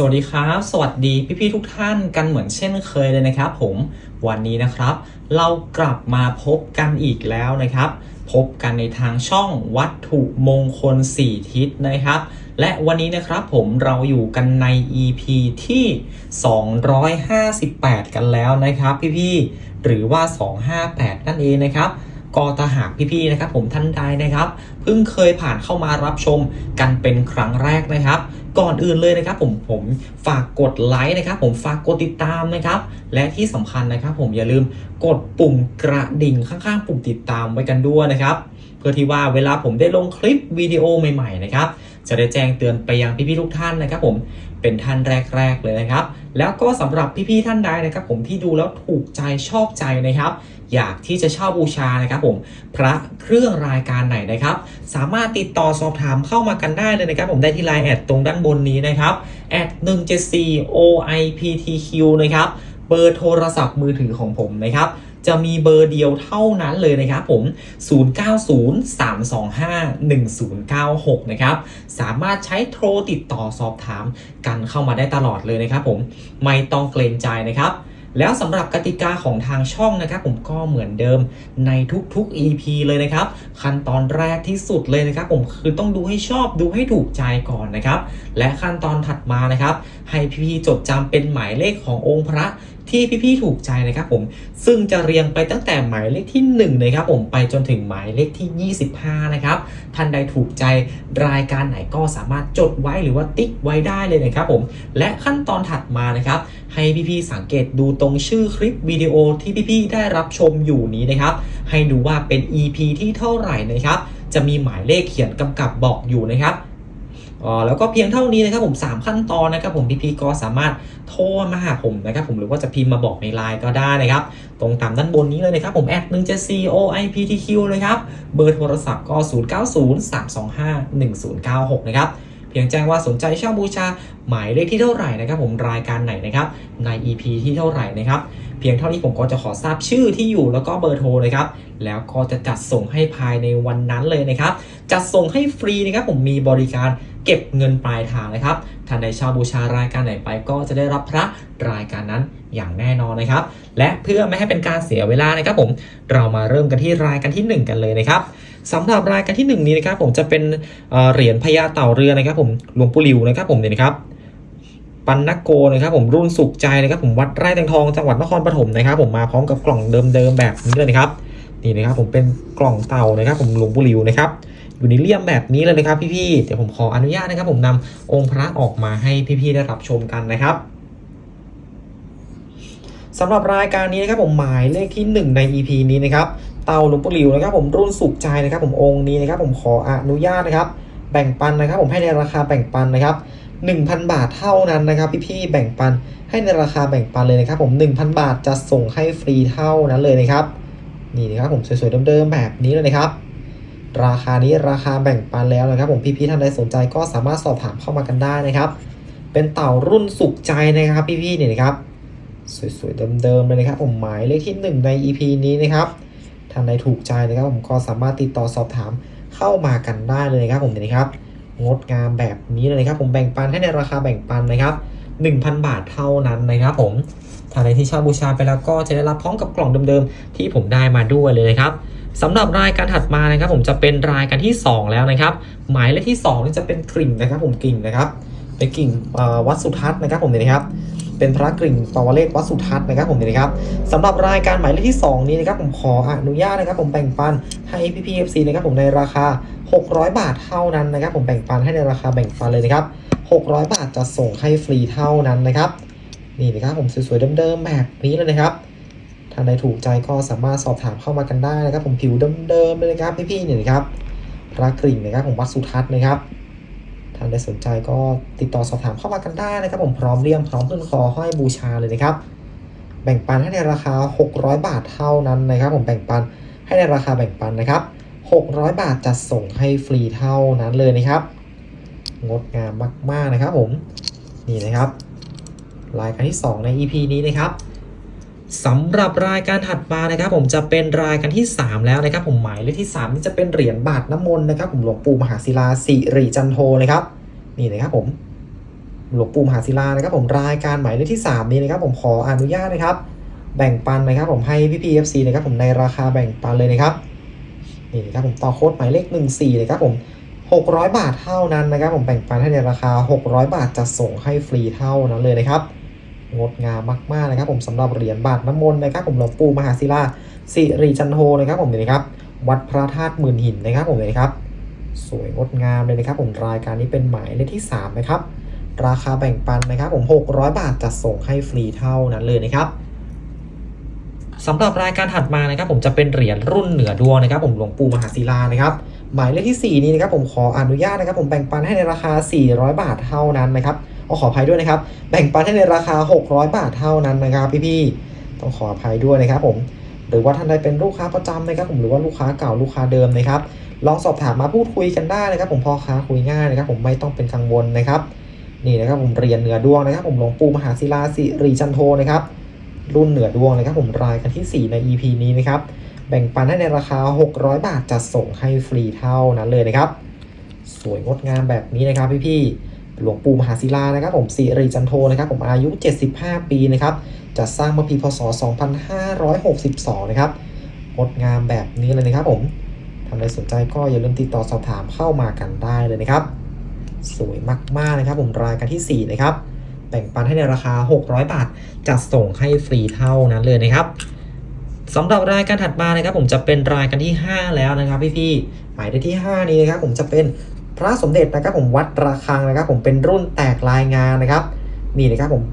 สวัสดีครับ สวัสดีพี่ๆทุกท่านกันเหมือนเช่นเคยเลยนะครับผมวันนี้นะครับ เรากลับมาพบกันอีกแล้วนะครับ พบกันในทางช่องวัตถุมงคล 4 ทิศนะครับ และวันนี้นะครับผมเราอยู่กันใน EP ที่ 258 กันแล้วนะครับ พี่ๆหรือว่า 258 นั่นเองนะครับ ก็ถ้าหากพี่ๆนะครับผมท่านใดนะครับเพิ่งเคยผ่านเข้ามารับชมกันเป็นครั้งแรกนะครับ ก่อนอื่นเลยนะครับผมผมฝากกดไลค์นะครับผมฝากกดติดตามนะครับ และที่สำคัญนะครับ ผมอย่าลืมกดปุ่มกระดิ่งข้างๆ ปุ่มติดตามไว้กันด้วยนะครับ เพื่อที่ว่าเวลาผมได้ลงคลิปวิดีโอใหม่ๆนะครับจะได้แจ้งเตือนไปยังพี่ๆทุกท่านนะครับ ผมเป็นท่านแรก ๆเลยนะครับ แล้วก็สำหรับพี่ๆท่านใดนะครับ ผมที่ดูแล้วถูกใจชอบใจนะครับ อยากที่จะเช่าบูชานะครับผมพระเครื่องรายการไหนนะครับ สามารถติดต่อสอบถามเข้ามากันได้เลยนะครับ ผมได้ที่ไลน์แอดตรงด้านบนนี้นะครับแอด174 OIPTQ นะครับเบอร์โทรศัพท์มือถือของผมนะครับจะมีเบอร์เดียวเท่านั้นเลยนะครับผม 0903251096 นะครับ สามารถใช้โทรติดต่อสอบถามกันเข้ามาได้ตลอดเลยนะครับผม ไม่ต้องเกรงใจนะครับ แล้วสำหรับกติกาของทางช่องนะครับ ผมก็เหมือนเดิมในทุกๆ EP เลยนะครับ ขั้นตอนแรกที่สุดเลยนะครับ ผมคือต้องดูให้ชอบดูให้ถูกใจก่อนนะครับ และขั้นตอนถัดมานะครับ ให้พี่ๆจดจำเป็นหมายเลขขององค์พระ ที่พี่ๆถูกใจนะครับผม ซึ่งจะเรียงไปตั้งแต่หมายเลขที่1นะครับผมไปจนถึงหมายเลขที่ 25 นะครับ ท่านใดถูกใจรายการไหนก็สามารถจดไว้หรือว่าติ๊กไว้ได้เลยนะครับผม และขั้นตอนถัดมานะครับ ให้พี่ๆสังเกตดูตรงชื่อคลิปวิดีโอที่พี่ๆได้รับชมอยู่นี้นะครับ ให้ดูว่าเป็น EP ที่เท่าไหร่นะครับ จะมีหมายเลขเขียนกำกับบอกอยู่นะครับ อ๋อแล้วก็เพียงเท่านี้นะครับผม 3 ขั้นตอนนะครับผมพี่ๆก็สามารถโทรมาหาผมนะครับผมหรือว่าจะพิมพ์มาบอกในไลน์ก็ได้นะครับ ตรงตามด้านบนนี้เลยนะครับผมแอด1 7 4 OIPTQ นะครับ เบอร์โทรศัพท์ก็ 0903251096 นะครับเพียงแจ้งว่าสนใจเช่าบูชาหมายเลขที่เท่าไหร่นะครับผมรายการไหนนะครับใน EP ที่เท่าไหร่นะครับเพียงเท่านี้ผมก็จะขอทราบชื่อที่อยู่แล้วก็เบอร์โทรนะครับแล้วก็จะจัดส่งให้ภายในวันนั้นเลยนะครับจัดส่งให้ฟรีนะครับผมมีบริการ เก็บเงินปลายทางนะครับท่านใดช่าบูชารายการไหนไปก็จะได้รับพระรายการนั้นอย่างแน่นอนนะครับ และเพื่อไม่ให้เป็นการเสียเวลานะครับผมเรามาเริ่มกันที่รายการที่หนึ่งกันเลยนะครับสำหรับรายการที่หนึ่งนี้นะครับผมจะเป็นเอ่อเหรียญพญาเต่าเรือนะครับผมหลวงปู่หลิวนะครับผมเนี่ยนะครับปันนักโกนะครับผมรุ่นสุขใจนะครับผมวัดไร่แตงทองจังหวัดนครปฐมนะครับผมมาพร้อมกับกล่องเดิมๆแบบนี้เลยนะครับนี่นะครับผมเป็นกล่องเต่านะครับผมหลวงปู่หลิวนะครับ อยู่ในเลี่ยมแบบนี้เลยนะครับพี่ๆเดี๋ยวผมขออนุญาตนะครับ ผมนำองค์พระออกมาให้พี่ๆได้รับชมกันนะครับสำหรับรายการนี้นะครับผมหมายเลขที่ 1 ใน EP นี้นะครับเต่าหลวงปู่หลิวนะครับผมรุ่นสุขใจนะครับ ผมองค์นี้นะครับ ผมขออนุญาตนะครับ แบ่งปันนะครับ ผมให้ในราคาแบ่งปันนะครับ 1,000 บาทเท่านั้นนะครับพี่ๆแบ่งปันให้ในราคาแบ่งปันเลยนะครับ ผม 1,000 บาทจะส่งให้ฟรีเท่านั้นเลยนะครับ นี่นะครับผมสวยๆเดิมๆแบบนี้เลยนะครับ ราคานี้ราคาแบ่งปันแล้วนะครับ ผมพี่ๆท่านใดสนใจก็สามารถสอบถามเข้ามากันได้นะครับ เป็นเต่ารุ่นสุขใจนะครับพี่ๆเนี่ยนะครับ สวยๆเดิมๆเลยนะครับ ผมหมายเลขที่ 1 ใน EP นี้นะครับท่านใดถูกใจนะครับ ผมก็สามารถติดต่อสอบถามเข้ามากันได้เลยนะครับ ผมเนี่ยนะครับ งดงามแบบนี้เลยนะครับ ผมแบ่งปันให้ในราคาแบ่งปันนะครับ 1,000 บาทเท่านั้นนะครับ ผมท่านใดที่ช่าบูชาไปแล้วก็จะได้รับพร้อมกับกล่องเดิมๆที่ผมได้มาด้วยเลยนะครับ สำหรับรายการถัดมานะครับผมจะเป็นรายการที่ 2 แล้วนะครับ หมายเลขที่ 2 นี่จะเป็นกริ่งนะครับผมกลิ่งนะครับเป็นกลิ่งวัดสุทัศน์นะครับผมเนี่ยนะครับ เป็นพระกริ่งปวเรศวัดสุทัศน์นะครับผมเนี่ยนะครับสำหรับรายการหมายเลขที่ 2 นี้นะครับผมขออนุญาตนะครับ ผมแบ่งปันให้พี่พีเอฟซีนะครับผมในราคา 600 บาทเท่านั้นนะครับ ผมแบ่งปันให้ในราคาแบ่งปันเลยนะครับ 600 บาทจะส่งให้ฟรีเท่านั้นนะครับนี่นะครับผมสวยๆเดิมๆแบบนี้เลยนะครับานใดถูกใจก็สามารถสอบถามเข้ามากันได้นะครับ ผมผิวเดิมๆเลยนะครับพี่ๆเนี่ยนะครับพระกริ่งนะครับผมวัดสุทัศน์นะครับท่านใดสนใจก็ติดต่อสอบถามเข้ามากันได้นะครับ ผมพร้อมเลี่ยมพร้อมขึ้นคอห้อยบูชาเลยนะครับ แบ่งปันให้ในราคา 600 บาทเท่านั้นนะครับ ผมแบ่งปันให้ในราคาแบ่งปันนะครับ 600 บาทจะส่งให้ฟรีเท่านั้นเลยนะครับ งดงามมาก ๆนะครับ ผมนี่นะครับรายการที่ 2 ใน EP นี้นะครับ สำหรับรายการถัดมานะครับ ผมจะเป็นรายการที่ 3 แล้วนะครับ ผมหมายเลขที่3นี่จะเป็นเหรียญบาทน้ำมนต์นะครับผมหลวงปู่มหาศิลาสิริจันโทนะครับนี่นะครับผมหลวงปู่มหาศิลานะครับ ผมรายการหมายเลขที่ 3 นี้นะครับ ผมขออนุญาตนะครับ แบ่งปันนะครับ ผมให้พี่พีเอฟซีนะครับ ผมในราคาแบ่งปันเลยนะครับนี่นะครับผมต่อโค้ดหมายเลข 14นะครับผม600 บาทเท่านั้นนะครับ ผมแบ่งปันให้ในราคา 600 บาทจะส่งให้ฟรีเท่านั้นเลยนะครับ งดงามมากๆนะครับ ผมสำหรับเหรียญบาทน้ำมนต์นะครับ ผมหลวงปู่มหาศิลาสิริจันโทนะครับผมนี่ครับ วัดพระธาตุหมื่นหินนะครับผมนี่ครับ สวยงดงามเลยนะครับ ผมรายการนี้เป็นหมายเลขที่ 3 นะครับ ราคาแบ่งปันนะครับ ผม 600 บาทจะส่งให้ฟรีเท่านั้นเลยนะครับสำหรับรายการถัดมานะครับ ผมจะเป็นเหรียญรุ่นเหนือดวงนะครับ ผมหลวงปู่มหาศิลานะครับ หมายเลขที่ 4 นี้นะครับ ผมขออนุญาตนะครับ ผมแบ่งปันให้ในราคา 400 บาทเท่านั้นนะครับ เอาขออภัยด้วยนะครับ แบ่งปันให้ในราคา 600 บาทเท่านั้นนะครับพี่ๆต้องขออภัยด้วยนะครับผมหรือว่าท่านใดเป็นลูกค้าประจำนะครับผมหรือว่าลูกค้าเก่าลูกค้าเดิมนะครับลองสอบถามมาพูดคุยกันได้นะครับ ผมพ่อค้าคุยง่ายนะครับ ผมไม่ต้องเป็นกังวลนะครับนี่นะครับผมเรียนเหนือดวงนะครับ ผมหลวงปู่มหาศิลาสิริจันโทนะครับรุ่นเหนือดวงนะครับ ผมรายกันที่ 4 ใน EP นี้นะครับแบ่งปันให้ในราคา 600 บาทจัดส่งให้ฟรีเท่านั้นเลยนะครับ สวยงดงามแบบนี้นะครับพี่ๆ หลวงปู่มหาศิลานะครับผมสิริจันโทนะครับผมอายุ 75 ปีนะครับจะสร้างเมื่อปีพศ 2562 นะครับงดงามแบบนี้เลยนะครับผมท่านใดสนใจก็อย่าลืมติดต่อสอบถามเข้ามากันได้เลยนะครับ สวยมากๆนะครับผมรายการที่ 4 นะครับแบ่งปันให้ในราคา 600 บาท จัดส่งให้ฟรีเท่านั้นเลยนะครับสำหรับรายการถัดมานะครับ ผมจะเป็นรายการที่ 5 แล้วนะครับพี่ๆหมายเลขที่ 5 นี้นะครับผมจะเป็น พระสมเด็จนะครับผมวัดระฆังนะครับ ผมเป็นรุ่นแตกลายงานนะครับ นี่นะครับผม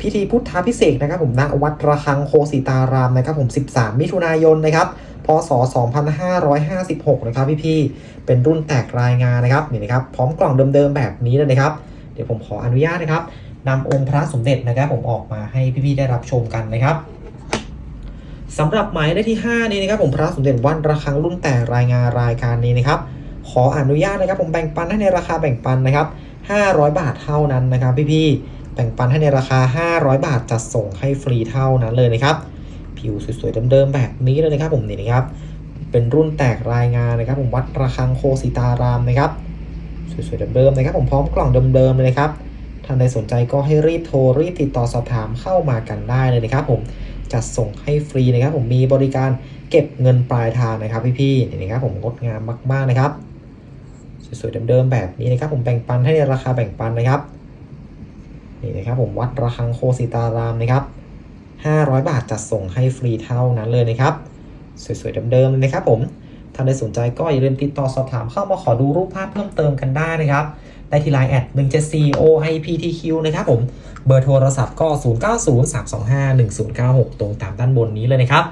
พิธีพุทธาพิเศษนะครับ ผมณวัดระฆังโคสิตารามนะครับ ผม 13 มิถุนายนนะครับพศ 2556 นะครับพี่ๆเป็นรุ่นแตกรายงานนะครับนี่นะครับ พร้อมกล่องเดิมๆแบบนี้เลยนะครับ เดี๋ยวผมขออนุญาตนะครับนำองค์พระสมเด็จนะครับ ผมออกมาให้พี่ๆได้รับชมกันนะครับสำหรับหมายเลขที่ 5 นี้นะครับ ผมพระสมเด็จวัดระฆังรุ่นแต่รายงานรายการนี้นะครับ ขออนุญาตนะครับ ผมแบ่งปันให้ในราคาแบ่งปันนะครับ 500 บาทเท่านั้นนะครับพี่ๆแบ่งปันให้ในราคา 500 บาทจัดส่งให้ฟรีเท่านั้นเลยนะครับ ผิวสวยๆเดิมๆแบบนี้เลยนะครับ ผมนี่นะครับ เป็นรุ่นแตกรายงานนะครับ ผมวัดระฆังโคสิตารามนะครับสวยๆเดิมๆนะครับ ผมพร้อมกล่องเดิมๆเลยนะครับท่านใดสนใจก็ให้รีบโทรรีบติดต่อสอบถามเข้ามากันได้เลยนะครับ ผมจัดส่งให้ฟรีนะครับ ผมมีบริการเก็บเงินปลายทางนะครับพี่ๆนี่นะครับผมงดงามมากๆนะครับ สวยๆเดิมๆแบบนี้นะครับผมแบ่งปันให้ในราคาแบ่งปันนะครับนี่นะครับผมวัดระฆังโคสิตารามนะครับ 500 บาทจัดส่งให้ฟรีเท่านั้นเลยนะครับสวยๆเดิมๆเลยนะครับผมท่านใดสนใจก็อย่าลืมติดต่อสอบถามเข้ามาขอดูรูปภาพเพิ่มเติมกันได้นะครับได้ที่ไลน์แอด174 OIPTQ นะครับผม เบอร์โทรศัพท์ก็ 0903251096 ตรงตามด้านบนนี้เลยนะครับ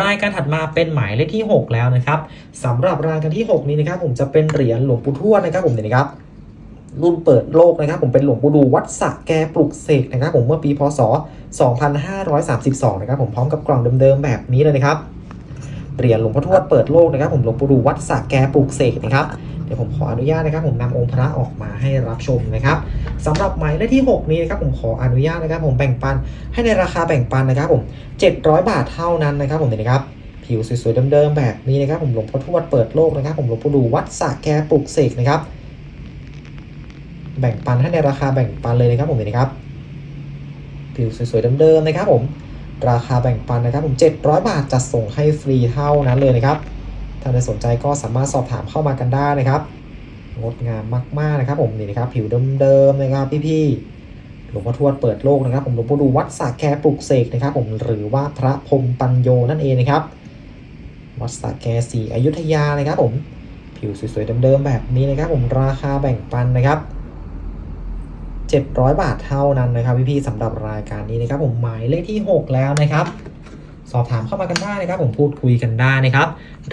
รายการถัดมาเป็นหมายเลขที่ 6 แล้วนะครับสำหรับรายการที่ 6 นี้นะครับ ผมจะเป็นเหรียญหลวงปู่ทวดนะครับผมเนี่ยนะครับรุ่นเปิดโลกนะครับ ผมเป็นหลวงปู่ดูวัดสะแกปลุกเสกนะครับ ผมเมื่อปีพศ 2532 นะครับ ผมพร้อมกับกล่องเดิมๆแบบนี้เลยนะครับ เหรียญหลวงพ่อทวดเปิดโลกนะครับผมหลวงปู่ดูวัดสะแกปลุกเสกนะครับเดี๋ยวผมขออนุญาตนะครับ ผมนำองค์พระออกมาให้รับชมนะครับสำหรับหมายเลขที่ 6 นี้นะครับผมขออนุญาตนะครับ ผมแบ่งปันให้ในราคาแบ่งปันนะครับ ผม 700 บาทเท่านั้นนะครับ ผมเห็นนะครับผิวสวยๆเดิมๆแบบนี้นะครับ ผมหลวงพ่อทวดเปิดโลกนะครับ ผมหลวงปู่ดูวัดสะแกปลุกเสกนะครับ แบ่งปันให้ในราคาแบ่งปันเลยนะครับ ผมเห็นนะครับผิวสวยๆเดิมๆนะครับ ผม ราคาแบ่งปันนะครับผม 700 บาทจัดส่งให้ฟรีเท่านั้นเลยนะครับ ถ้าใครสนใจก็สามารถสอบถามเข้ามากันได้นะครับ งดงามมากๆนะครับ ผมนี่นะครับ ผิวเดิมๆนะครับพี่ๆหลวงพ่อทวดเปิดโลกนะครับ ผมหลวงพ่อดูวัดสระแกปลุกเสกนะครับ ผมหรือว่าพระพรมปัญโยนั่นเองนะครับ วัดสระแกสีอยุธยานะครับ ผมผิวสวยๆเดิมๆแบบนี้นะครับ ผมราคาแบ่งปันนะครับ 700 บาทเท่านั้นนะครับพี่ๆสำหรับรายการนี้นะครับผมหมายเลขที่ 6 แล้วนะครับสอบถามเข้ามากันได้นะครับ ผมพูดคุยกันได้นะครับ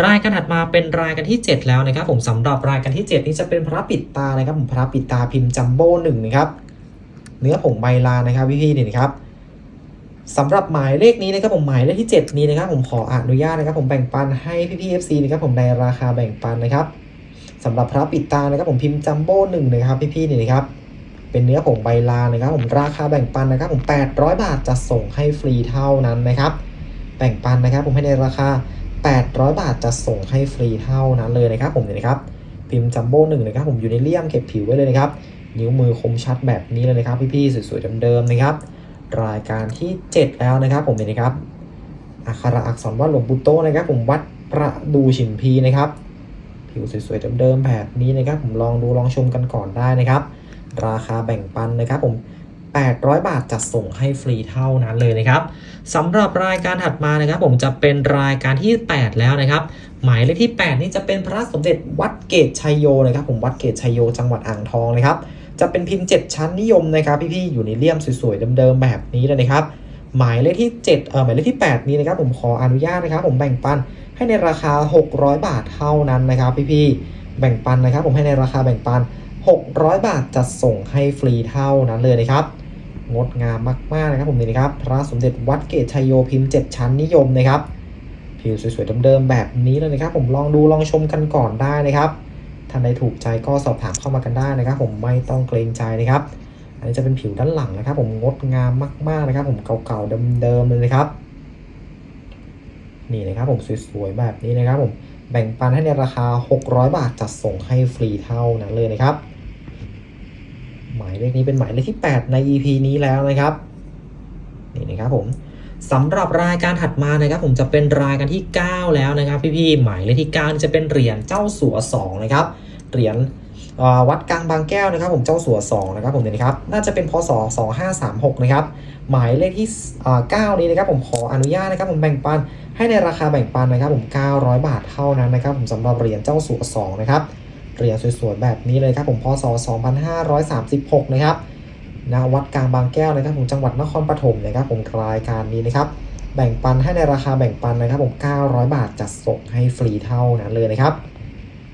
รายการถัดมาเป็นรายการที่ 7 แล้วนะครับ ผมสำหรับรายการที่ 7 นี้จะเป็นพระปิดตานะครับ ผมพระปิดตาพิมพ์จัมโบ้หนึ่งนะครับ เนื้อผงใบลานนะครับพี่ๆนี่นะครับสำหรับหมายเลขนี้นะครับผมหมายเลขที่ 7 นี้นะครับ ผมขออนุญาตนะครับ ผมแบ่งปันให้พี่ๆ FC นะครับผมในราคาแบ่งปันนะครับสำหรับพระปิดตานะครับ ผมพิมพ์จัมโบ้หนึ่งนะครับพี่ๆนี่นะครับ เป็นเนื้อผงใบลานนะครับ ผมราคาแบ่งปันนะครับ ผม 800 บาทจะส่งให้ฟรีเท่านั้นนะครับ แบ่งปันนะครับ ผมให้ในราคา 800 บาทจะส่งให้ฟรีเท่านั้นเลยนะครับ ผมเนี่ยนะครับ พิมพ์จัมโบ้หนึ่งนะครับ ผมอยู่ในเลี่ยมเก็บผิวไว้เลยนะครับ นิ้วมือคมชัดแบบนี้เลยนะครับ พี่ๆสวยๆเดิมๆนะครับ รายการที่ 7 แล้วนะครับ ผมนี่นะครับอักขระอักษรวัดหลวงปู่โตนะครับ ผมวัดประดูฉิมพีนะครับผิวสวยๆเดิมๆแบบนี้นะครับ ผมลองดูลองชมกันก่อนได้นะครับ ราคาแบ่งปันนะครับผม 800 บาทจัดส่งให้ฟรีเท่านั้นเลยนะครับสำหรับรายการถัดมานะครับ ผมจะเป็นรายการที่ 8 แล้วนะครับ หมายเลขที่ 8 นี่จะเป็นพระสมเด็จวัดเกตชัยโยนะครับ ผมวัดเกตชัยโยจังหวัดอ่างทองนะครับ จะเป็นพิมพ์ 7 ชั้นนิยมนะครับ พี่ๆอยู่ในเลี่ยมสวยๆเดิมๆแบบนี้เลยนะครับ หมายเลขที่ 7 เอ่อหมายเลขที่ 8 นี้นะครับ ผมขออนุญาตนะครับ ผมแบ่งปันให้ในราคา 600 บาทเท่านั้นนะครับ พี่ๆแบ่งปันนะครับ ผมให้ในราคาแบ่งปัน 600 บาทจัดส่งให้ฟรีเท่านั้นเลยนะครับ งดงามมากๆนะครับผมนี่นะครับ พระสมเด็จวัดเกตชัยโยพิมพ์ 7 ชั้นนิยมนะครับ ผิวสวยๆเดิมๆแบบนี้เลยนะครับ ผมลองดูลองชมกันก่อนได้นะครับท่านใดถูกใจก็สอบถามเข้ามากันได้นะครับ ผมไม่ต้องเกรงใจนะครับ อันนี้จะเป็นผิวด้านหลังนะครับ ผมงดงามมากๆนะครับ ผมเก่าๆเดิมๆเลยนะครับ นี่นะครับผมสวยๆแบบนี้นะครับ ผมแบ่งปันให้ในราคา 600 บาทจัดส่งให้ฟรีเท่านั้นเลยนะครับ หมายเลขนี้เป็นหมายเลขที่ 8 ใน EP นี้แล้วนะครับนี่นะครับผมสำหรับรายการถัดมานะครับผมจะเป็นรายการที่ 9 แล้วนะครับ พี่ๆหมายเลขที่ 9 จะเป็นเหรียญเจ้าสัว2นะครับเหรียญวัดกลางบางแก้วนะครับ ผมเจ้าสัว2นะครับผมเนี่ยนะครับน่าจะเป็นพศ2536นะครับหมายเลขที่เอ่อ9นี้นะครับ ผมขออนุญาตนะครับ ผมแบ่งปันให้ในราคาแบ่งปันนะครับ ผม 900 บาทเท่านั้นนะครับ ผมสำหรับเหรียญเจ้าสัว2นะครับ เหรียญสวยๆแบบนี้เลยครับผมพศ 2536 นะครับณวัดกลางบางแก้วนะครับผมจังหวัดนครปฐมนะครับผมรายการนี้นะครับ แบ่งปันให้ในราคาแบ่งปันนะครับผม 900 บาทจัดส่งให้ฟรีเท่านั้นเลยนะครับ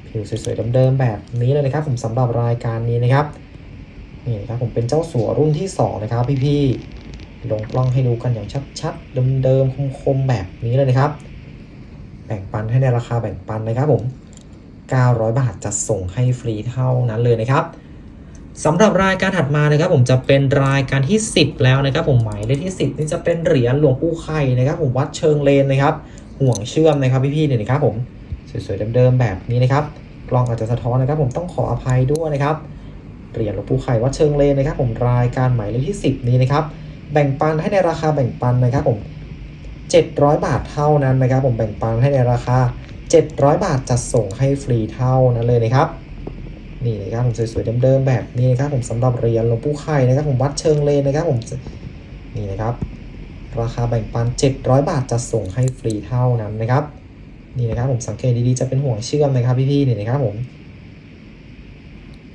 ผิวสวยๆเดิมๆแบบนี้เลยนะครับ ผมสำหรับรายการนี้นะครับนี่นะครับผมเป็นเจ้าสัวรุ่นที่ 2 นะครับ พี่ๆลงกล้องให้ดูกันอย่างชัดๆเดิมๆคมๆแบบนี้เลยนะครับ แบ่งปันให้ในราคาแบ่งปันนะครับผม 900 บาทจะส่งให้ฟรีเท่านั้นเลยนะครับสำหรับรายการถัดมานะครับ ผมจะเป็นรายการที่ 10 แล้วนะครับ ผมหมายเลขที่ 10 นี่จะเป็นเหรียญหลวงปู่ไข่นะครับ ผมวัดเชิงเลนนะครับ ห่วงเชื่อมนะครับพี่ๆเนี่ยนะครับ ผมสวยๆเดิมๆแบบนี้นะครับกล้องอาจจะสะท้อนนะครับ ผมต้องขออภัยด้วยนะครับเหรียญหลวงปู่ไข่วัดเชิงเลนนะครับ ผมรายการหมายเลขที่ 10 นี้นะครับ แบ่งปันให้ในราคาแบ่งปันนะครับ ผม 700 บาทเท่านั้นนะครับ ผมแบ่งปันให้ในราคา 700 บาทจัดส่งให้ฟรีเท่านั้นเลยนะครับนี่นะครับผมสวยๆเดิมๆแบบนี้นะครับผมสำหรับเหรียญหลวงปู่ไข่นะครับผมวัดเชิงเลนนะครับผมนี่นะครับ ราคาแบ่งปัน 700 บาทจัดส่งให้ฟรีเท่านั้นนะครับนี่นะครับผมสังเกตดีๆจะเป็นห่วงเชื่อมนะครับพี่ๆนี่นะครับผม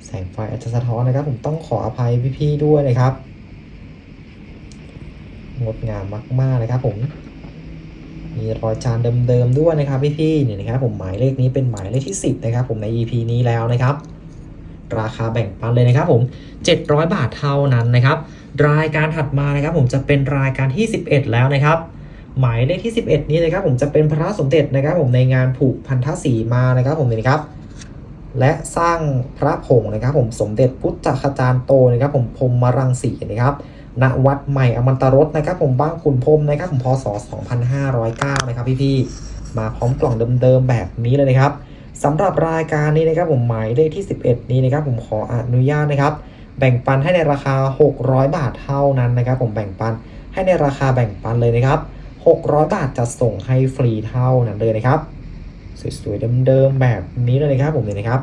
แสงไฟอาจจะสะท้อนนะครับ ผมต้องขออภัยพี่ๆด้วยนะครับ งดงามมากๆนะครับผม มีรอยจานเดิมๆด้วยนะครับพี่ๆนี่นะครับผมหมายเลขนี้เป็นหมายเลขที่ 10 นะครับ ผมใน EP นี้แล้วนะครับ ราคาแบ่งปันเลยนะครับผม 700 บาทเท่านั้นนะครับ รายการถัดมานะครับผมจะเป็นรายการที่ 11 แล้วนะครับ หมายเลขที่ 11 นี้นะครับ ผมจะเป็นพระสมเด็จนะครับ ผมในงานผูกพันธสีมานะครับ ผมนี่นะครับและสร้างพระผงนะครับ ผมสมเด็จพุทธคจารย์โตนะครับ ผมพรหมรังสีนะครับ ณวัดใหม่อมันตรสนะครับ ผมบ้างขุนพรมนะครับผมพศ 2509 นะครับพี่ๆมาพร้อมกล่องเดิมๆแบบนี้เลยนะครับสำหรับรายการนี้นะครับผมหมายเลขที่ 11 นี้นะครับผมขออนุญาตนะครับ แบ่งปันให้ในราคา 600 บาทเท่านั้นนะครับ ผมแบ่งปันให้ในราคาแบ่งปันเลยนะครับ 600 บาทจะส่งให้ฟรีเท่านั้นเลยนะครับสวยๆเดิมๆแบบนี้เลยนะครับผมเลยนะครับ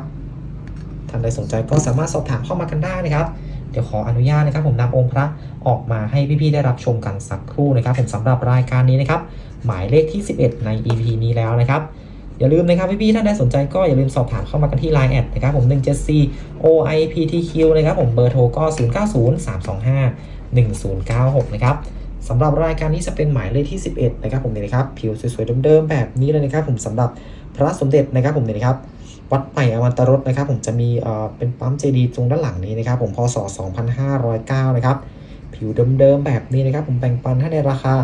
ท่านใดสนใจก็สามารถสอบถามเข้ามากันได้นะครับ เดี๋ยวขออนุญาตนะครับ ผมนำองค์พระออกมาให้พี่ๆได้รับชมกันสักครู่นะครับ ผมสำหรับรายการนี้นะครับ หมายเลขที่ 11 ใน EP นี้แล้วนะครับอย่าลืมนะครับพี่ๆท่านใดสนใจก็อย่าลืมสอบถามเข้ามากันที่ Line แอดนะครับผม174 OIPTQ นะครับผมเบอร์โทรก็ 090325 1096 นะครับสำหรับรายการนี้จะเป็นหมายเลขที่ 11 นะครับผมเนี่ยนะครับ ผิวสวยๆเดิมๆแบบนี้เลยนะครับผมสำหรับพระสมเด็จนะครับผมเนี่ยนะครับ วัดใหม่อวันตรสนะครับ ผมจะมีเป็นปั๊มเจดีตรงด้านหลังนี้นะครับ ผมพศ 2509 นะครับ ผิวเดิมๆแบบนี้นะครับ ผมแบ่งปันให้ในราคา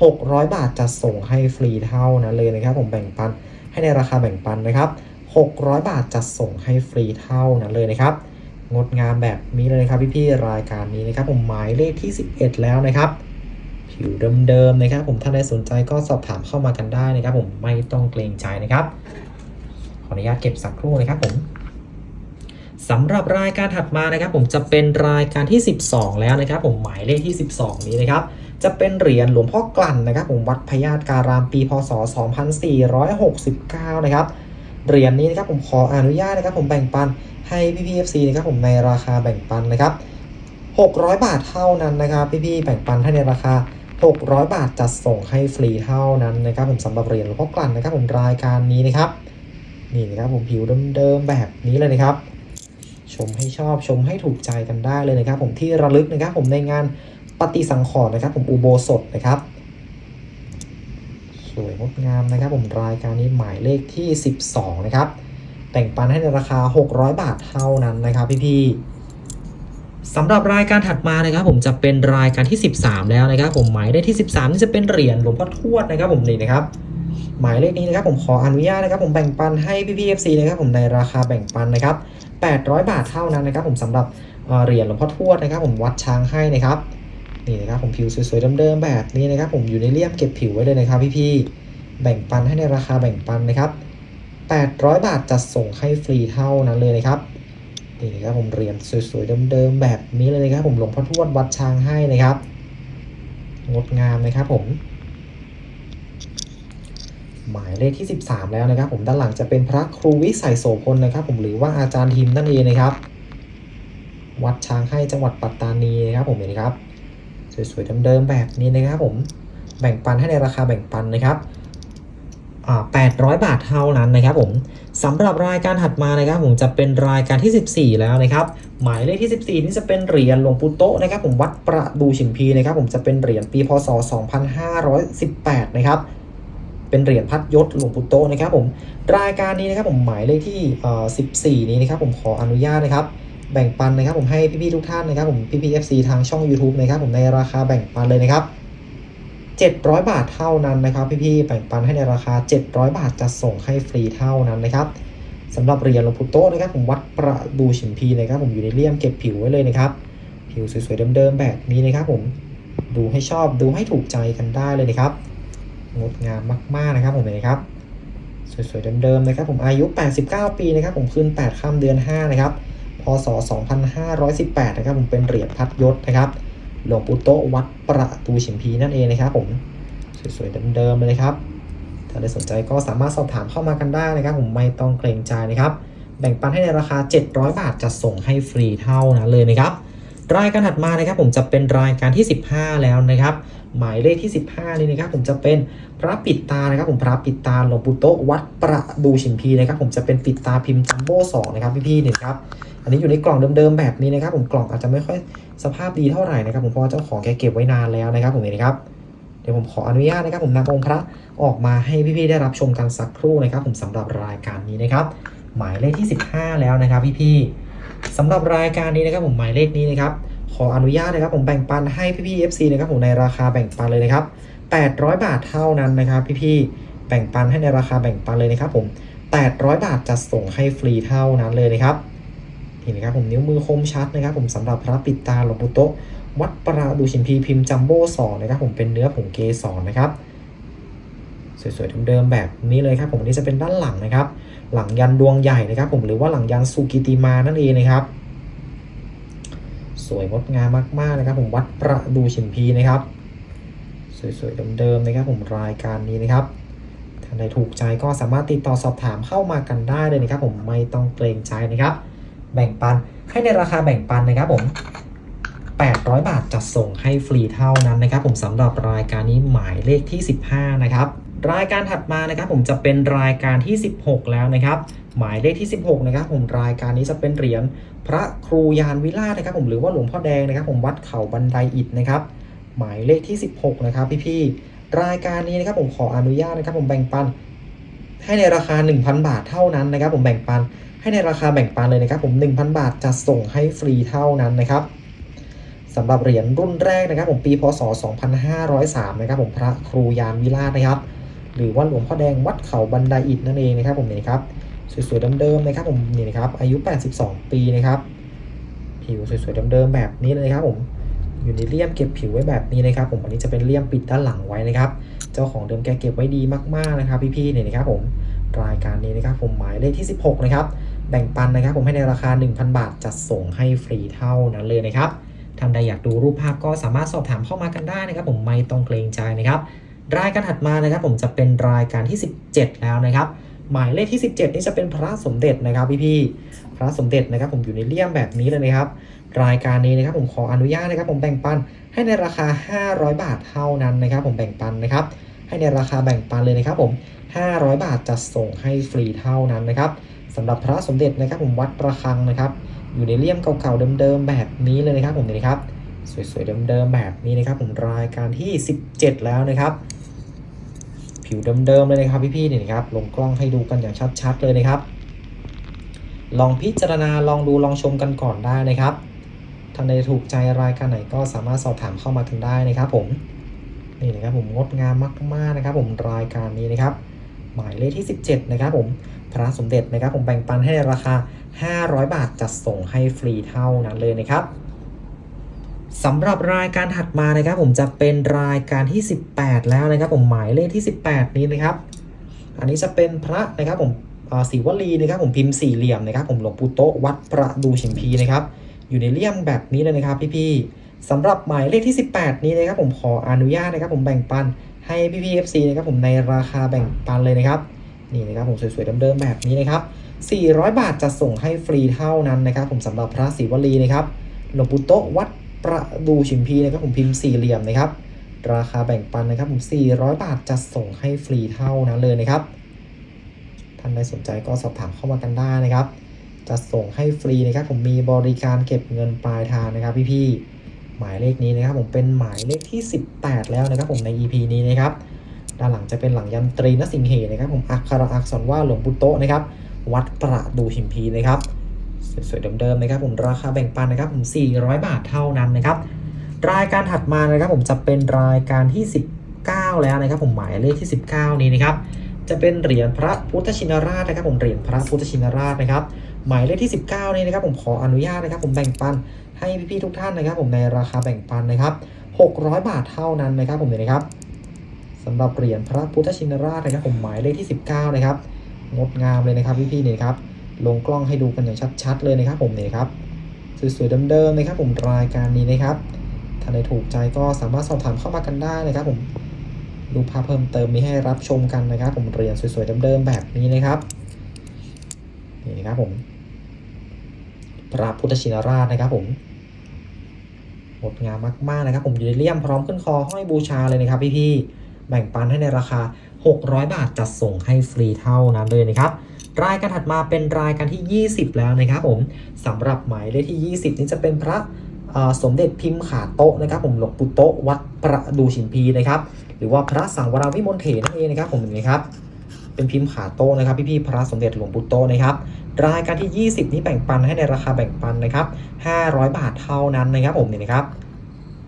600 บาทจะส่งให้ฟรีเท่านั้นเลยนะครับ ผมแบ่งปันให้ในราคาแบ่งปันนะครับ 600 บาทจะส่งให้ฟรีเท่านั้นเลยนะครับ งดงามแบบนี้เลยนะครับพี่ๆรายการนี้นะครับ ผมหมายเลขที่ 11 แล้วนะครับผิวเดิมๆนะครับ ผมถ้าได้สนใจก็สอบถามเข้ามากันได้นะครับ ผมไม่ต้องเกรงใจนะครับ ออนุญาตเก็บสักครู่นะครับผมสำหรับรายการถัดมานะครับ ผมจะเป็นรายการที่ 12 แล้วนะครับ ผมหมายเลขที่ 12 นี้นะครับ จะเป็นเหรียญหลวงพ่อกลั่นนะครับ ผมวัดพญาตการามปีพศ 2469 นะครับเหรียญนี้นะครับผมขออนุญาตนะครับ ผมแบ่งปันให้พี่พีเอฟซีนะครับผมในราคาแบ่งปันนะครับ 600 บาทเท่านั้นนะครับ พี่ๆแบ่งปันให้ในราคา 600 บาทจัดส่งให้ฟรีเท่านั้นนะครับ ผมสำหรับเหรียญหลวงพ่อกลั่นนะครับ ผมรายการนี้นะครับ นี่นะครับผมผิวเดิมๆแบบนี้เลยนะครับ ชมให้ชอบชมให้ถูกใจกันได้เลยนะครับ ผมที่ระลึกนะครับ ผมในงานปฏิสังขรณ์นะครับ ผมอุโบสถนะครับ สวยงดงามนะครับ ผมรายการนี้หมายเลขที่ 12 นะครับแบ่งปันให้ในราคา 600 บาทเท่านั้นนะครับ พี่ๆสำหรับรายการถัดมานะครับผมจะเป็นรายการที่ 13 แล้วนะครับ ผมหมายเลขที่ 13 นี่จะเป็นเหรียญหลวงพ่อทวดนะครับ ผมนี่นะครับ หมายเลขนี้นะครับผมขออนุญาตนะครับ ผมแบ่งปันให้พี่ๆ FC นะครับผมในราคาแบ่งปันนะครับ800 บาทเท่านั้นนะครับ ผมสำหรับเหรียญหลวงพ่อทวดนะครับ ผมวัดช้างให้นะครับนี่นะครับผมผิวสวยๆเดิมๆแบบนี้นะครับ ผมอยู่ในเลี่ยมเก็บผิวไว้เลยนะครับ พี่ๆแบ่งปันให้ในราคาแบ่งปันนะครับ 800 บาทจัดส่งให้ฟรีเท่านั้นเลยนะครับนี่นะครับผมเหรียญสวยๆเดิมๆแบบนี้เลยนะครับ ผมหลวงพ่อทวดวัดช้างให้นะครับ งดงามนะครับผม หมายเลขที่ 13 แล้วนะครับ ผมด้านหลังจะเป็นพระครูวิสัยโสพลนะครับ ผมหรือว่าอาจารย์ทิมนั่นเองนะครับ วัดช้างให้จังหวัดปัตตานีนะครับ ผมเห็นครับสวยๆเดิมๆแบบนี้นะครับ ผมแบ่งปันให้ในราคาแบ่งปันนะครับอ่า800 บาทเท่านั้นนะครับผมสำหรับรายการถัดมานะครับ ผมจะเป็นรายการที่ 14 แล้วนะครับ หมายเลขที่ 14 นี่จะเป็นเหรียญหลวงปู่โตะนะครับ ผมวัดประดูฉิมพีนะครับ ผมจะเป็นเหรียญปีพศ 2518 นะครับ เป็นเหรียญพัดยศหลวงปู่โตนะครับผมรายการนี้นะครับผมหมายเลขที่ 14 นี้นะครับผมขออนุญาตนะครับแบ่งปันนะครับผมให้พี่ๆทุกท่านนะครับผมพี่ๆ FC ทางช่อง YouTube นะครับผมในราคาแบ่งปันเลยนะครับ 700 บาทเท่านั้นนะครับ พี่ๆแบ่งปันให้ในราคา 700 บาทจะส่งให้ฟรีเท่านั้นนะครับสำหรับเหรียญหลวงปู่โตนะครับผมวัดประดูฉิมพีนะครับผมอยู่ในเลี่ยมเก็บผิวไว้เลยนะครับ ผิวสวยๆเดิมๆแบบนี้นะครับผมดูให้ชอบดูให้ถูกใจกันได้เลยนะครับ งดงามมาก ๆ นะครับผมเห็นครับ สวย ๆ เดิม ๆ นะครับ ผมอายุ 89 ปีนะครับ ผมขึ้น8ค่ำเดือน 5 นะครับ พศ 2518 นะครับ ผมเป็นเหรียญพัดยศนะครับ หลวงปู่โตวัดประตูฉิมพีนั่นเองนะครับ ผม สวย ๆ เดิม ๆ เลยครับ ถ้าได้สนใจก็สามารถสอบถามเข้ามากันได้นะครับ ผมไม่ต้องเกรงใจนะครับ แบ่งปันให้ในราคา 700 บาทจะส่งให้ฟรีเท่านั้นเลยนะครับ รายการถัดมานะครับ ผมจะเป็นรายการที่ 15 แล้วนะครับ หมายเลขที่ 15นี่นะครับผมจะเป็นพระปิดตานะครับ ผมพระปิดตาหลวงปู่โตวัดประดูฉิมพีนะครับ ผมจะเป็นปิดตาพิมพ์จัมโบ้สองนะครับพี่ๆเนี่ยครับอันนี้อยู่ในกล่องเดิมๆแบบนี้นะครับ ผมกล่องอาจจะไม่ค่อยสภาพดีเท่าไหร่นะครับ ผมเพราะเจ้าของแกเก็บไว้นานแล้วนะครับผมเห็นครับเดี๋ยวผมขออนุญาตนะครับ ผมนำองค์พระออกมาให้พี่ๆได้รับชมกันสักครู่นะครับ ผมสำหรับรายการนี้นะครับ หมายเลขที่ 15 แล้วนะครับ พี่ๆสำหรับรายการนี้นะครับ ผมหมายเลขนี้นะครับ ขออนุญาตนะครับผมแบ่งปันให้พี่ๆ FC นะครับผมในราคาแบ่งปันเลยนะครับ 800 บาทเท่านั้นนะครับ พี่ๆ แบ่งปันให้ในราคาแบ่งปันเลยนะครับผม 800 บาทจะส่งให้ฟรีเท่านั้นเลยนะครับนี่นะครับผมนิ้วมือคมชัดนะครับผมสำหรับพระปิดตาหลวงปู่โตวัดประดูชิมพีพิมพ์จัมโบ้สองนะครับผมเป็นเนื้อผงเกสรนะครับสวยๆเดิมๆแบบนี้เลยครับผมอันนี้จะเป็นด้านหลังนะครับ หลังยันดวงใหญ่นะครับ ผมหรือว่าหลังยันสุกิติมานั่นเองนะครับ สวยงดงามมากๆนะครับ ผมวัดประดูชิมพีนะครับ สวยๆเดิมๆนะครับ ผมรายการนี้นะครับท่านใดถูกใจก็สามารถติดต่อสอบถามเข้ามากันได้เลยนะครับ ผมไม่ต้องเกรงใจนะครับ แบ่งปันให้ในราคาแบ่งปันนะครับ ผม800 บาทจะส่งให้ฟรีเท่านั้นนะครับ ผมสำหรับรายการนี้หมายเลขที่ 15 นะครับ รายการถัดมานะครับ ผมจะเป็นรายการที่ 16 แล้วนะครับ หมายเลขที่ 16 นะครับ ผมรายการนี้จะเป็นเหรียญ พระครูยานวิราชนะครับผมหรือว่าหลวงพ่อแดงนะครับ ผมวัดเขาบันไดอิฐนะครับ หมายเลขที่ 16 นะครับพี่ๆรายการนี้นะครับผมขออนุญาตนะครับ ผมแบ่งปัน ให้ในราคา 1,000 บาทเท่านั้นนะครับ ผมแบ่งปันให้ในราคาแบ่งปันเลยนะครับ ผม 1,000 บาทจะส่งให้ฟรีเท่านั้นนะครับสำหรับเหรียญรุ่นแรกนะครับ ผมปีพศ 2503 นะครับ ผมพระครูยานวิราชนะครับ หรือว่าหลวงพ่อแดงวัดเขาบันไดอิฐนั่นเองนะครับ ผมนี่ครับ สวยๆเดิมๆนะครับผมนี่นะครับอายุ 82 ปีนะครับผิวสวยๆเดิมๆแบบนี้เลยครับผมอยู่ในเลี่ยมเก็บผิวไว้แบบนี้นะครับ ผมอันนี้จะเป็นเลี่ยมปิดด้านหลังไว้นะครับ เจ้าของเดิมแกเก็บไว้ดีมากๆนะครับ พี่ๆเนี่ยนะครับผมรายการนี้นะครับ ผมหมายเลขที่ 16 นะครับ แบ่งปันนะครับ ผมให้ในราคา 1,000 บาทจัดส่งให้ฟรีเท่านั้นเลยนะครับท่านใดอยากดูรูปภาพก็สามารถสอบถามเข้ามากันได้นะครับ ผมไม่ต้องเกรงใจนะครับ รายการถัดมานะครับ ผมจะเป็นรายการที่ 17 แล้วนะครับ หมายเลขที่ 17 นี่จะเป็นพระสมเด็จนะครับพี่ๆพระสมเด็จนะครับ ผมอยู่ในเลี่ยมแบบนี้เลยนะครับ รายการนี้นะครับผมขออนุญาตนะครับ ผมแบ่งปันให้ในราคา 500 บาทเท่านั้นนะครับ ผมแบ่งปันนะครับ ให้ในราคาแบ่งปันเลยนะครับ ผม 500 บาทจะส่งให้ฟรีเท่านั้นนะครับสำหรับพระสมเด็จนะครับ ผมวัดประฆังนะครับ อยู่ในเลี่ยมเก่าๆเดิมๆแบบนี้เลยนะครับ ผมนี่ครับ สวยๆเดิมๆแบบนี้นะครับ ผมรายการที่ 17 แล้วนะครับ ผิวเดิมๆเลยนะครับพี่ๆนี่นะครับลงกล้องให้ดูกันอย่างชัดๆเลยนะครับ ลองพิจารณาลองดูลองชมกันก่อนได้นะครับท่านใดถูกใจรายการไหนก็สามารถสอบถามเข้ามากันได้นะครับ ผมนี่นะครับผมงดงามมากๆนะครับ ผมรายการนี้นะครับ หมายเลขที่ 17 นะครับ ผมพระสมเด็จนะครับ ผมแบ่งปันให้ในราคา 500 บาทจัดส่งให้ฟรีเท่านั้นเลยนะครับ สำหรับรายการถัดมานะครับ ผมจะเป็นรายการที่ 18 แล้วนะครับ ผมหมายเลขที่ 18 นี้นะครับ อันนี้จะเป็นพระนะครับผมอ่าศรีวลีนะครับ ผมพิมพ์สี่เหลี่ยมนะครับ ผมหลวงปู่โตวัดประดูชิมพีนะครับ อยู่ในเลี่ยมแบบนี้เลยนะครับ พี่ๆสำหรับหมายเลขที่ 18 นี้นะครับ ผมขออนุญาตนะครับ ผมแบ่งปันให้พี่ๆ FC นะครับ ผมในราคาแบ่งปันเลยนะครับนี่นะครับผมสวยๆเดิมๆแบบนี้นะครับ 400 บาทจะส่งให้ฟรีเท่านั้นนะครับ ผมสำหรับพระศรีวลีนะครับหลวงปู่โตวัด ประดูชิมพีนะครับผมพิมพ์สี่เหลี่ยมนะครับ ราคาแบ่งปันนะครับผม 400 บาทจะส่งให้ฟรีเท่านั้นเลยนะครับ ท่านใดสนใจก็สอบถามเข้ามากันได้นะครับ จะส่งให้ฟรีนะครับ ผมมีบริการเก็บเงินปลายทางนะครับพี่ๆหมายเลขนี้นะครับ ผมเป็นหมายเลขที่ 18 แล้วนะครับ ผมใน EP นี้นะครับด้านหลังจะเป็นหลังยันตรีนสิงเหนะครับ ผมอักขระอักษรว่าหลวงปู่โตนะครับ วัดประดูหิมพีนะครับ สวยๆเดิมๆนะครับผมราคาแบ่งปันนะครับผม400 บาทเท่านั้นนะครับรายการถัดมานะครับผมจะเป็นรายการที่ 19 แล้วนะครับผมหมายเลขที่ 19 นี้นะครับจะเป็นเหรียญพระพุทธชินราชนะครับผมเหรียญพระพุทธชินราชนะครับหมายเลขที่ 19 นี้นะครับผมขออนุญาตนะครับผมแบ่งปันให้พี่ๆทุกท่านนะครับ ผมในราคาแบ่งปันนะครับ600 บาทเท่านั้นนะครับผมเลยนะครับสำหรับเหรียญพระพุทธชินราชนะครับผมหมายเลขที่ 19 นะครับงดงามเลยนะครับพี่ๆเนี่ยครับ ลงกล้องให้ดูกันอย่างชัดๆเลยนะครับผมเนี่ยครับสวยๆเดิมๆนะครับผมรายการนี้นะครับ ถ้าใดถูกใจก็สามารถสอบถามเข้ามากันได้นะครับ ผมดูภาพเพิ่มเติมมีให้รับชมกันนะครับ ผมเรียญสวยๆเดิมๆแบบนี้นะครับนี่นะครับผมพระพุทธชินราชนะครับ ผมงดงามมากๆนะครับ ผมอยู่ในเลี่ยมพร้อมขึ้นคอห้อยบูชาเลยนะครับพี่ๆแบ่งปันให้ในราคา 600 บาทจัดส่งให้ฟรีเท่านั้นเลยนะครับ รายการถัดมาเป็นรายการที่ 20 แล้วนะครับผมสำหรับหมายเลขที่ 20 นี้จะเป็นพระสมเด็จพิมพ์ขาโต๊ะนะครับ ผมหลวงปู่โต๊ะวัดประดูชิมพีนะครับ หรือว่าพระสังวรวิมลเถรนั่นเองนะครับ ผมเห็นไหมครับ เป็นพิมพ์ขาโต๊ะนะครับ พี่ๆพระสมเด็จหลวงปู่โต๊ะนะครับ รายการที่ 20 นี้แบ่งปันให้ในราคาแบ่งปันนะครับ 500 บาทเท่านั้นนะครับ ผมนี่นะครับ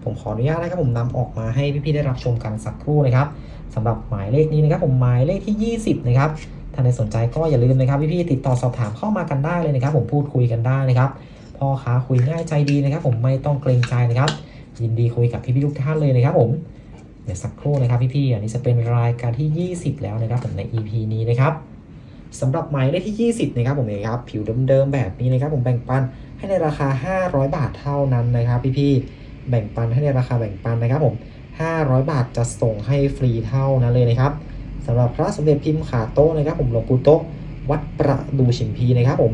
ผมขออนุญาตนะครับผมนำออกมาให้พี่ๆได้รับชมกันสักครู่นะครับสำหรับหมายเลขนี้นะครับ ผมหมายเลขที่ 20 นะครับ ท่าใดสนใจก็อย่าลืมนะครับพี่ๆติดต่อสอบถามเข้ามากันได้เลยนะครับ ผมพูดคุยกันได้นะครับพ่อค้าคุยง่ายใจดีนะครับ ผมไม่ต้องเกรงใจนะครับ ยินดีคุยกับพี่ๆทุกท่านเลยนะครับผมเดี๋ยวสักครู่นะครับพี่ๆอันนี้จะเป็นรายการที่ 20 แล้วนะครับผมใน EP นี้นะครับสำหรับหมายเลขที่ 20 นะครับผมเองครับผิวเดิมๆแบบนี้นะครับ ผมแบ่งปันให้ในราคา 500 บาทเท่านั้นนะครับ พี่ๆแบ่งปันให้ในราคาแบ่งปันนะครับ ผม 500 บาทจะส่งให้ฟรีเท่านั้นเลยนะครับ สำหรับพระสมเด็จพิมพ์ขาโตนะครับ ผมหลวงปู่โต๊ะวัดประดูชิมพีนะครับ ผม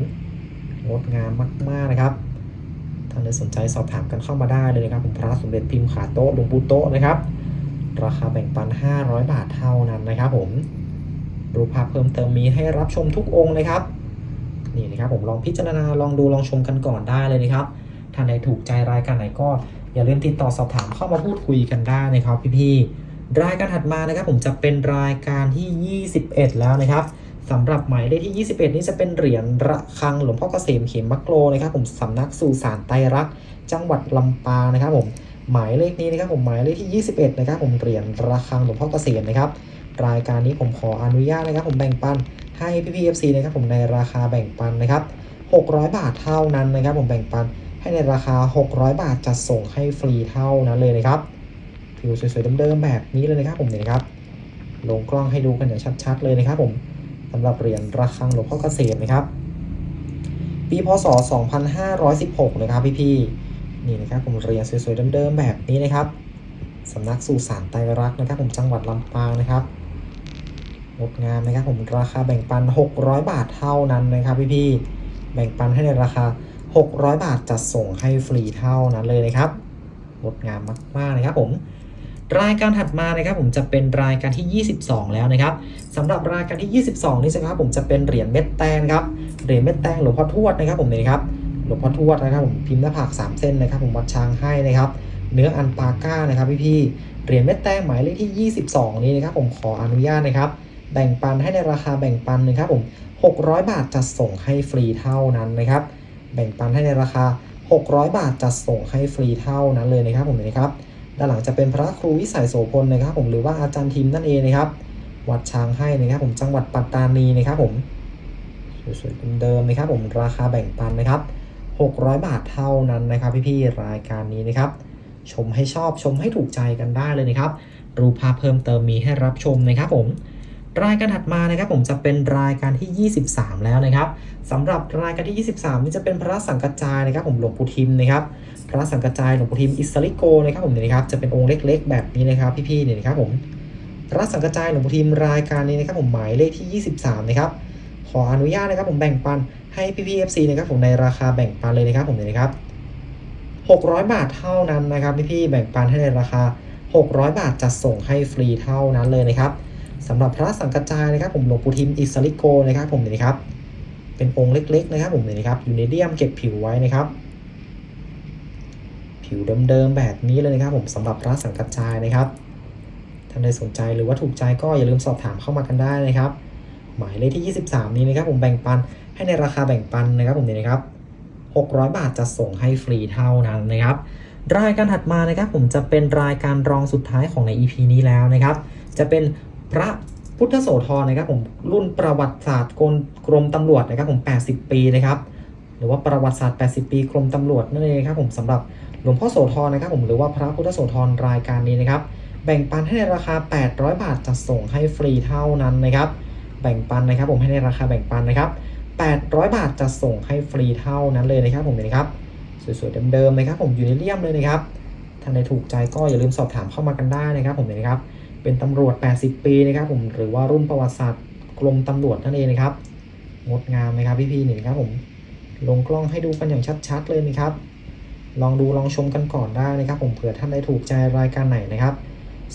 งดงามมากๆนะครับท่านใดสนใจสอบถามกันเข้ามาได้เลยนะครับ ผมพระสมเด็จพิมพ์ขาโตหลวงปู่โต๊ะนะครับ ราคาแบ่งปัน 500 บาทเท่านั้นนะครับ ผมรูปภาพเพิ่มเติมมีให้รับชมทุกองค์นะครับนี่นะครับ ผมลองพิจารณาลองดูลองชมกันก่อนได้เลยนะครับท่านใดถูกใจรายการไหนก็อย่าลืมติดต่อสอบถามเข้ามาพูดคุยกันได้นะครับพี่ๆ รายการถัดมานะครับผมจะเป็นรายการที่ 21 แล้วนะครับสำหรับหมายเลขที่ 21 นี้จะเป็นเหรียญระฆังหลวงพ่อเกษมเขมมักโลนะครับผมสำนักสู่สารไตรรักษ์จังหวัดลำปางนะครับผมหมายเลขนี้นะครับผมหมายเลขที่ 21 นะครับผมเหรียญระฆังหลวงพ่อเกษมนะครับรายการนี้ผมขออนุญาตนะครับผมแบ่งปันให้พี่พีเอฟซีนะครับผมในราคาแบ่งปันนะครับ 600 บาทเท่านั้นนะครับผมแบ่งปันให้ในราคา 600 บาทจัดส่งให้ฟรีเท่านั้นเลยนะครับ ผิวสวยๆเดิมๆแบบนี้เลยนะครับผมเนี่ยครับ ลงกล้องให้ดูกันอย่างชัดๆเลยนะครับผมสำหรับเหรียญระฆังหลวงพ่อเกษมนะครับ ปีพศ 2516 นะครับพี่ๆนี่นะครับผมเหรียญสวยๆเดิมๆแบบนี้นะครับสำนักสู่สารไตรรักนะครับ ผมจังหวัดลำปางนะครับงดงามนะครับผมราคาแบ่งปัน 600 บาทเท่านั้นนะครับพี่ๆแบ่งปันให้ในราคา 600 บาทจัดส่งให้ฟรีเท่านั้นเลยนะครับงดงามมากๆนะครับผม รายการถัดมานะครับผมจะเป็นรายการที่ 22 แล้วนะครับสำหรับรายการที่ 22 นี่นะครับผมจะเป็นเหรียญเม็ดแตงครับเหรียญเม็ดแตงหลวงพ่อทวดนะครับผมนี่ครับหลวงพ่อทวดนะครับผมพิมพ์หน้าผาก3เส้นนะครับผมวัดช้างให้นะครับ เนื้ออันปาก้านะครับพี่ๆเหรียญเม็ดแตงหมายเลขที่ 22 นี้นะครับผมขออนุญาตนะครับแบ่งปันให้ในราคาแบ่งปันนะครับผม600 บาทจัดส่งให้ฟรีเท่านั้นนะครับแบ่งปันให้ในราคา 600 บาทจัดส่งให้ฟรีเท่านั้นเลยนะครับผมเห็นะครับ ด้านหลังจะเป็นพระครูวิสัยโสพลนะครับ ผมหรือว่าอาจารย์ทิมนั่นเองนะครับ วัดช้างให้นะครับผมจังหวัดปัตตานีนะครับผมสวยๆเดิมนะครับผมราคาแบ่งปันนะครับ 600 บาทเท่านั้นนะครับพี่ๆรายการนี้นะครับ ชมให้ชอบชมให้ถูกใจกันได้เลยนะครับ รูปภาพเพิ่มเติมมีให้รับชมนะครับผม รายการถัดมานะครับผมจะเป็นรายการที่ 23 แล้วนะครับสำหรับรายการที่ 23 นี่จะเป็นพระสังกัจจายนะครับ ผมหลวงปู่ทิมนะครับพระสังกัจจายหลวงปู่ทิมอิสริโกนะครับผมเนี่ยนะครับจะเป็นองค์เล็ก ๆ แบบนี้นะครับพี่ๆเนี่ยนะครับผมพระสังกัจจายหลวงปู่ทิมรายการนี้นะครับผมหมายเลขที่ 23 นะครับขออนุญาตนะครับผมแบ่งปันให้พี่ๆ FC นะครับผมในราคาแบ่งปันเลยนะครับผมเนี่ยนะครับ600 บาทเท่านั้นนะครับพี่ๆแบ่งปันให้ในราคา 600 บาทจัดส่งให้ฟรีเท่านั้นเลยนะครับ สำหรับพระสังกัจจายนะครับผมหลวงปู่ทิมอิสริโกนะครับผมเนี่ยนะครับ เป็นองค์เล็กๆนะครับผมเนี่ยนะครับอยู่ในเดียมเก็บผิวไว้นะครับ ผิวเดิมๆแบบนี้เลยนะครับ ผมสำหรับพระสังกัจจายนะครับท่านใดสนใจหรือว่าถูกใจก็อย่าลืมสอบถามเข้ามากันได้นะครับ หมายเลขที่ 23 นี้นะครับผมแบ่งปันให้ในราคาแบ่งปันนะครับผมเนี่ยนะครับ600 บาทจะส่งให้ฟรีเท่านั้นนะครับ รายการถัดมานะครับผมจะเป็นรายการรองสุดท้ายของใน EP นี้แล้วนะครับ จะเป็น พระพุทธโสธรนะครับผมรุ่นประวัติศาสตร์กรมกรมตำรวจนะครับผม 80 ปีนะครับหรือว่าประวัติศาสตร์ 80 ปีกรมตำรวจนั่นเองครับผมสำหรับหลวงพ่อโสธรนะครับผมหรือว่าพระพุทธโสธรรายการนี้นะครับแบ่งปันให้ในราคา 800 บาทจัดส่งให้ฟรีเท่านั้นนะครับ แบ่งปันนะครับผมให้ในราคาแบ่งปันนะครับ 800 บาทจะส่งให้ฟรีเท่านั้นเลยนะครับผมเห็นะครับสวยๆเดิมๆนะครับผมอยู่ในเลี่ยมเลยนะครับท่านใดถูกใจก็อย่าลืมสอบถามเข้ามากันได้นะครับผมเห็นะครับ เป็นตำรวจ 80 ปีนะครับผมหรือว่ารุ่นประวัติศาสตร์กรมตำรวจนั่นเองนะครับงดงามนะครับพี่ๆนี่นะครับผมลงกล้องให้ดูกันอย่างชัด ๆ เลยนะครับ ลองดูลองชมกันก่อนได้นะครับ ผมเผื่อท่านได้ถูกใจรายการไหนนะครับ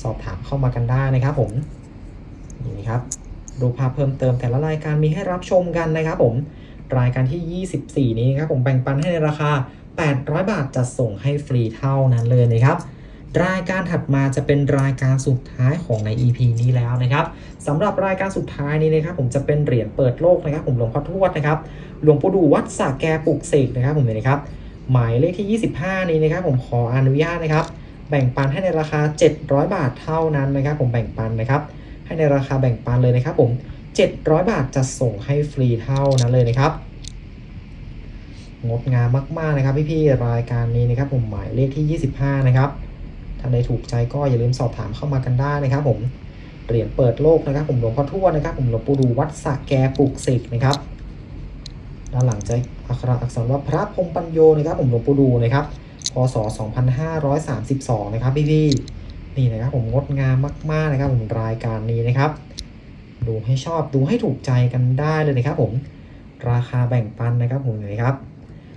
สอบถามเข้ามากันได้นะครับ ผมนี่ครับดูภาพเพิ่มเติมแต่ละรายการมีให้รับชมกันนะครับ ผมรายการที่ 24 นี้นะครับผมแบ่งปันให้ในราคา 800 บาทจัดส่งให้ฟรีเท่านั้นเลยนะครับ รายการถัดมาจะเป็นรายการสุดท้ายของใน EP นี้แล้วนะครับสำหรับรายการสุดท้ายนี้นะครับผมจะเป็นเหรียญเปิดโลกนะครับ ผมหลวงพ่อทวดนะครับหลวงปู่ดูวัดสระแกปลุกเสกนะครับผมเลยนะครับหมายเลขที่ 25 นี้นะครับ ผมขออนุญาตนะครับ แบ่งปันให้ในราคา 700 บาทเท่านั้นนะครับ ผมแบ่งปันนะครับ ให้ในราคาแบ่งปันเลยนะครับผม 700 บาทจะส่งให้ฟรีเท่านั้นเลยนะครับงดงามมากๆนะครับพี่ๆรายการนี้นะครับ ผมหมายเลขที่ 25 นะครับ ท่านใดถูกใจก็อย่าลืมสอบถามเข้ามากันได้นะครับ ผมเหรียญเปิดโลกนะครับ ผมหลวงพ่อทวดนะครับ ผมหลวงปู่ดูวัดสะแกปลุกเสกนะครับด้านหลังจะอักขรอักษรว่าพระพรมปัญโยนะครับ ผมหลวงปู่ดูนะครับพศ 2532 นะครับพี่ๆนี่นะครับผมงดงามมาก ๆ นะครับผมรายการนี้นะครับ ดูให้ชอบดูให้ถูกใจกันได้เลยนะครับ ผมราคาแบ่งปันนะครับผมนะครับ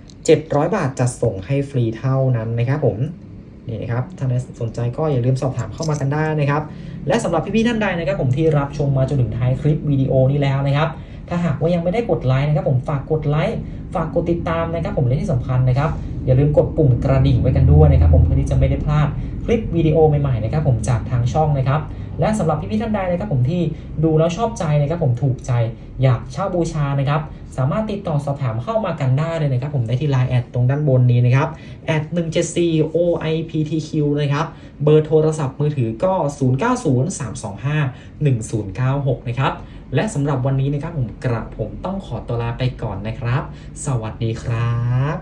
700 บาทจัดส่งให้ฟรีเท่านั้นนะครับผม นี่ครับท่านใดสนใจก็อย่าลืมสอบถามเข้ามากันได้นะครับ และสำหรับพี่ๆท่านใดนะครับ ผมที่รับชมมาจนถึงท้ายคลิปวิดีโอนี้แล้วนะครับถ้าหากว่ายังไม่ได้กดไลค์นะครับ ผมฝากกดไลค์ฝากกดติดตามนะครับ ผมและที่สำคัญนะครับ อย่าลืมกดปุ่มกระดิ่งไว้กันด้วยนะครับ ผมเพื่อที่จะไม่ได้พลาดคลิปวิดีโอใหม่ๆนะครับ ผมจากทางช่องนะครับ และสำหรับพี่ๆท่านใดนะครับ ผมที่ดูแล้วชอบใจนะครับ ผมถูกใจอยากเช่าบูชานะครับ สามารถติดต่อสอบถามเข้ามากันได้เลยนะครับผมได้ที่ไลน์แอดตรงด้านบนนี้นะครับแอด174 OIPTQ นะครับเบอร์โทรศัพท์มือถือก็ 0903251096 นะครับและสำหรับวันนี้นะครับผมกระผมต้องขอตัวลาไปก่อนนะครับ สวัสดีครับ